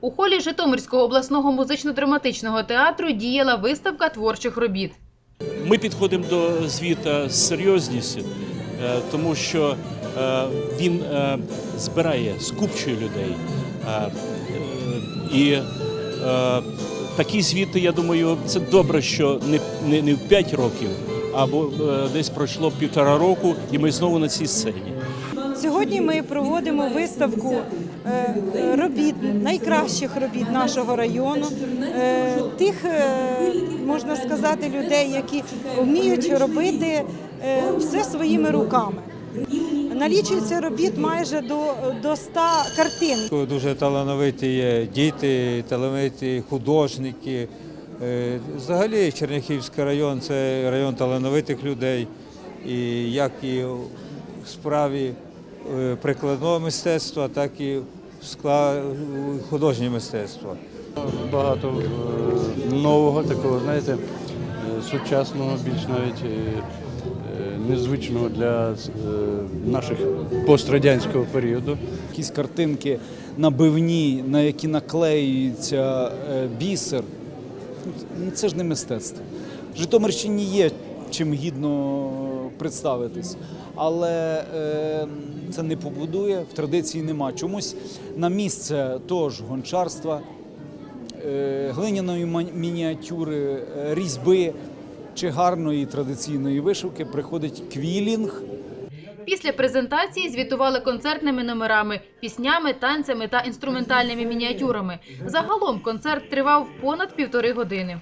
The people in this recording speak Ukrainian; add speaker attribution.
Speaker 1: У холі Житомирського обласного музично-драматичного театру діяла виставка творчих робіт.
Speaker 2: Ми підходимо до звіта з серйозністю, е, тому що е, він е, збирає, скупчує людей. І такі звіти, я думаю, це добре, що не, не, не в 5 років, або десь пройшло півтора року, і ми знову на цій сцені.
Speaker 3: Сьогодні ми проводимо виставку робіт, найкращих робіт нашого району, е, тих, е, можна сказати, людей, які вміють робити е, все своїми руками. Налічується робіт майже до, до 100 картин.
Speaker 4: Дуже талановиті є діти, талановиті художники. Взагалі Черняхівський район це район талановитих людей. І як і в справі прикладного мистецтва, так і скла- художнє мистецтво.
Speaker 5: багато е, нового, такого, знаєте, е, сучасного, більш навіть е, незвичного для наших пострадянського періоду.
Speaker 6: якісь картинки набивні, на які наклеюється бісер. Ну, Це ж не мистецтво. Житомирщині є чим гідно представитись, але е, це не побудує, в традиції нема. Чомусь на місце того ж гончарства, е, глиняної мініатюри, е, різьби чи гарної традиційної вишивки приходить квілінг.
Speaker 1: Після презентації звітували концертними номерами, піснями, танцями та інструментальними мініатюрами. Загалом концерт тривав понад півтори години.